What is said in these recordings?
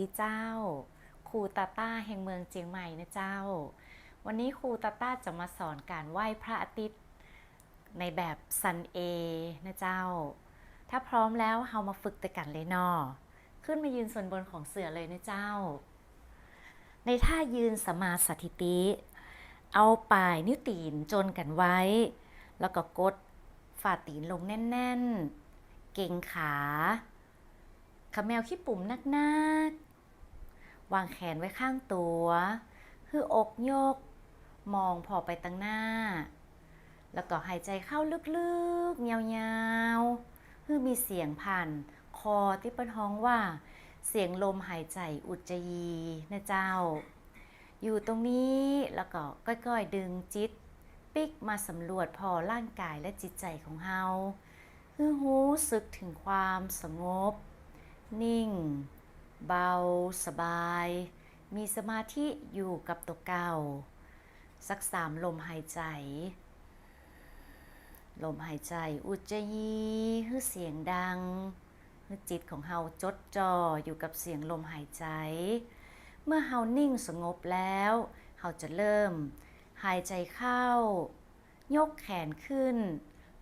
ดีเจ้า ครูตาต้าแห่งเมืองเจียงใหม่นะเจ้า วันนี้ครูตาต้าจะมาสอนการไหว้พระอาทิตย์ ในแบบซันเอนะเจ้า ถ้าพร้อมแล้วเฮามาฝึกแต่กันเลยนอขึ้นมายืนส่วนบนของเสือเลยนะเจ้า ในท่ายืนสมาสถิติ เอาปลายนิ้วตีนจนกันไว้ แล้วก็กดฝ่าตีนลงแน่น ๆ เก่งขาขมแมวขี้ปุ่มนักๆ วางแขนไว้ข้างตัวฮืบอกโยก มองพอไปตั้งหน้า แล้วก็หายใจเข้าลึกๆ ยาวๆฮือมีเสียงผ่าน คอที่เป็นห้องว่า เสียงลมหายใจอุจจยีนะเจ้า อยู่ตรงนี้แล้วก็ก้อยๆ ดึงจิต ปิกมาสำรวจพอร่างกายและจิตใจของเฮาคือรู้สึกถึงความสงบ นิ่ง เบาสบาย มีสมาธิอยู่กับตัวเก่า สักสามลมหายใจ ลมหายใจอุจจยีฮือเสียงดังฮือจิตของเฮาจดจ่ออยู่กับเสียงลมหายใจ เมื่อเฮานิ่งสงบแล้วเฮาจะเริ่ม หายใจเข้า ยกแขนขึ้น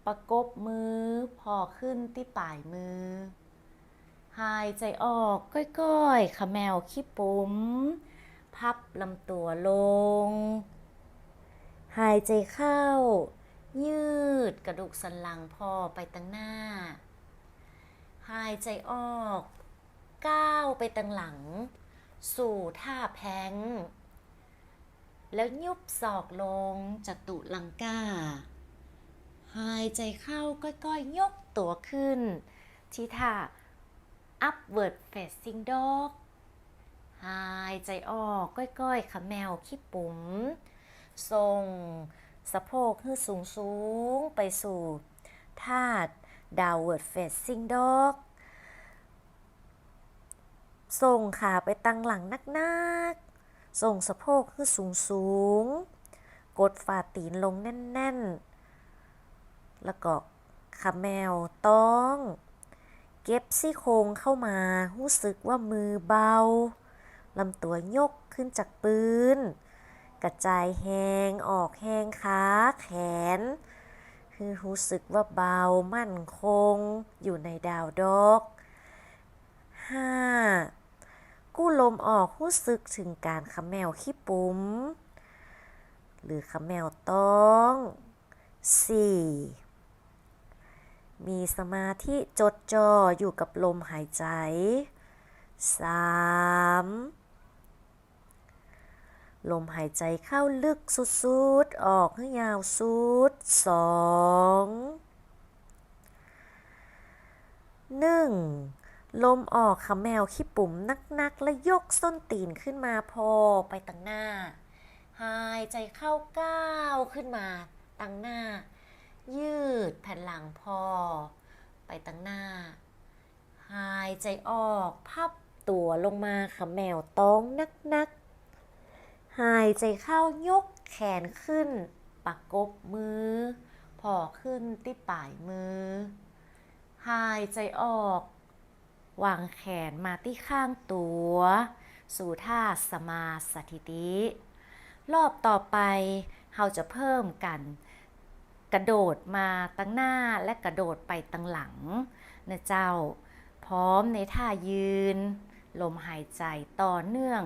ประกบมือพอขึ้นที่ปลายมือ หายใจออกก้อยๆขมแมวขี้ปุ๋ม พับลำตัวลง หายใจเข้า ยืดกระดูกสันหลังพอไปตั้งหน้า หายใจออกก้าวไปตั้งหลัง สู่ท่าแพงแล้วยุบศอกลงจตุลังกา หายใจเข้าก้อยๆยกตัวขึ้น ที่ท่า upward facing dog หายใจออกก้อยๆขมแมวขี้ปุ๋มทรงสะโพกให้สูงสูงๆไปสู่ท่า downward facing dog ส่งขาไปตั้งหลังนักๆ ส่งสะโพกขึ้นสูงสูงๆกดฝ่าตีนลงแน่น ๆ แล้วก็ขาแมวต้อง เก็บซี่โครงเข้ามา รู้สึกว่ามือเบาลำตัวยกขึ้นจากปืน กระจายแหงออกแหงขาแขน คือรู้สึกว่าเบามั่นคง อยู่ในดาวดอกห้ากู้ลมออกรู้สึกถึงการขมแมวขี้ปุ๋ม หรือขมแมวต้องสี่ มีสมาธิจดจ่ออยู่กับลมหายใจสามลมหายใจเข้าลึกสุดๆ ออกให้ยาวสุดสองหนึ่งลมออกค่ะแมวขี้ปุ่มนักๆ และยกส้นตีนขึ้นมาพอไปตั้งหน้า หายใจเข้าก้าวขึ้นมาตั้งหน้า ยืดแผ่นหลังพอ ไปตั้งหน้า หายใจออกพับตัวลงมาค่ะแมวต้องนักๆหายใจเข้ายกแขนขึ้น ปักกบมือพอขึ้นที่ปลายมือ หายใจออกวางแขนมาที่ข้างตัว สู่ท่าสมาสถิติ รอบต่อไปเราจะเพิ่มกัน กระโดดมาตั้งหน้าและกระโดดไปตั้งหลังนะเจ้า พร้อมในท่ายืน ลมหายใจต่อเนื่อง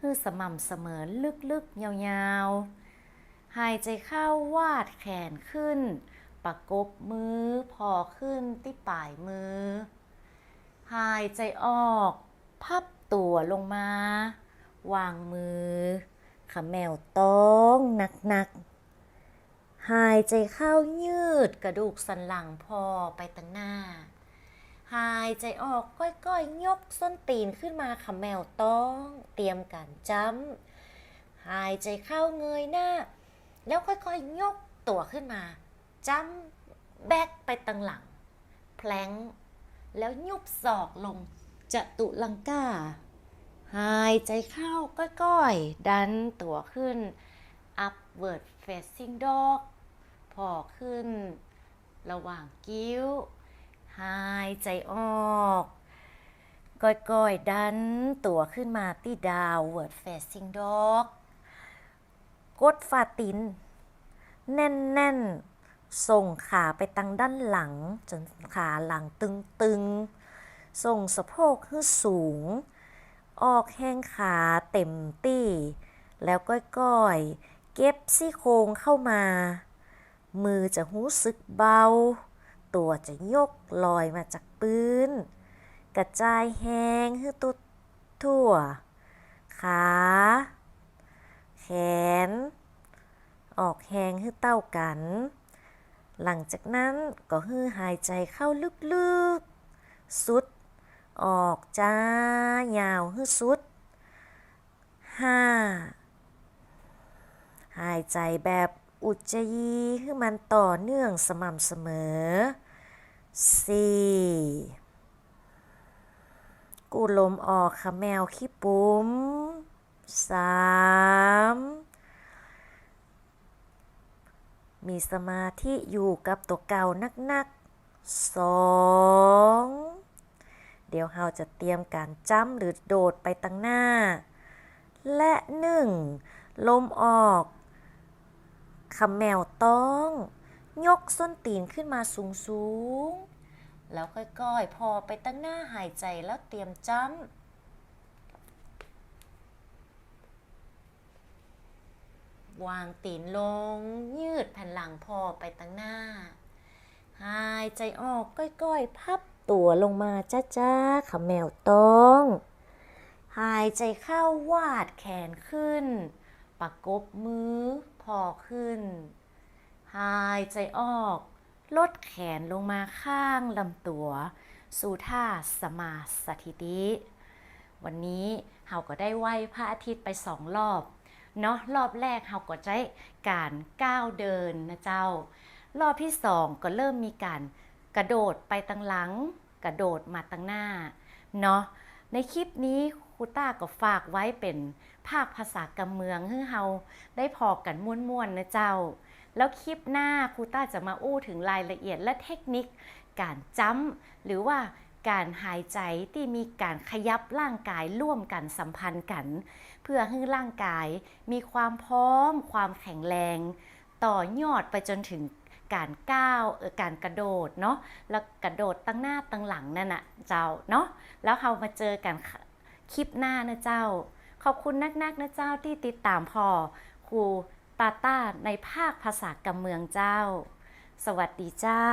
คือสม่ำเสมอลึกๆ ยาวๆ หายใจเข้าวาดแขนขึ้น ประกบมือพอขึ้นที่ปลายมือ หายใจออก พับตัวลงมา วางมือขแมวต้องหนักๆ หายใจเข้ายืดกระดูกสันหลังพอไปตั้งหน้า หายใจออกก้อยๆ ยกส้นตีนขึ้นมาขแมวต้องเตรียมการจ้ำหายใจเข้าเงยหน้า แล้วค่อยๆ ยกตัวขึ้นมาจ้ำแบกไปตั้งหลัง แพลงแล้วยุบศอกลงจตุลังกาหายใจเข้าก้อยๆ ดันตัวขึ้น upward facing dog พอขึ้น ระหว่างกิ้ว หายใจออกก้อยๆ ดันตัวขึ้นมาที่ดาว Word Facing Dog กดฝ่าตินแน่น ๆ ส่งขาไปตังด้านหลัง จนขาหลังตึง ๆ ส่งสะโพกขึ้นสูง ออกแข้งขาเต็มตี้ แล้วก้อย ๆ เก็บซี่โครงเข้ามา มือจะรู้สึกเบา ตัวจะยกลอยมาจากพื้น กระจายแหงให้ตุดทั่ว ขา แขน ออกแหงให้เต้ากัน หลังจากนั้นก็ฮือหายใจเข้าลึกๆ สุด ออกจ้ายาวฮือสุดห้า หายใจแบบอุจจยีให้มันต่อเนื่องสม่ำเสมอสี่กูลมออกค่ะแมวขี้ปุ้มสามมีสมาธิอยู่กับตัวเก่านักๆสองเดี๋ยวเราจะเตรียมการจ้ำหรือโดดไปตั้งหน้า และหนึ่งลมออก คำแมวต้อง ยกส้นตีนขึ้นมาสูงสูงๆแล้วค่อยๆ พอไปตั้งหน้าหายใจแล้วเตรียมจ้ำวางตีนลง ยืดแผ่นหลังพอไปตั้งหน้า หายใจออกก้อยๆ พับตัวลงมาจ้าๆขำแมวต้อง หายใจเข้าวาดแขนขึ้น ประกบมือ พอขึ้น หายใจออก ลดแขนลงมาข้างลำตัว สู่ท่าสมาสถิติ วันนี้เราก็ได้ไหว้พระอาทิตย์ไปสองรอบ เนาะรอบแรกเราก็ใช้การก้าวเดินนะเจ้า รอบที่สองก็เริ่มมีการกระโดดไปตั้งหลัง กระโดดมาตั้งหน้า เนาะ ในคลิปนี้ครูต้าก็ฝากไว้เป็นภาคภาษากำเมืองให้เฮาได้พอกันม่วนๆนะเจ้า แล้วคลิปหน้าครูต้าจะมาอู้ถึงรายละเอียดและเทคนิค การจ้ำหรือว่าการหายใจที่มีการขยับร่างกายร่วมกันสัมพันธ์กัน เพื่อให้ร่างกายมีความพร้อม ความแข็งแรง ต่อยอดไปจนถึง การก้าวเออการกระโดดเนาะแล้วกระโดดตั้งหน้าตั้งหลังนั่นน่ะเจ้าเนาะแล้วเรามาเจอกันคลิปหน้านะเจ้า ขอบคุณนักๆนะเจ้าที่ติดตามพอครูตาต้าในภาคภาษากำเมืองเจ้า สวัสดีเจ้า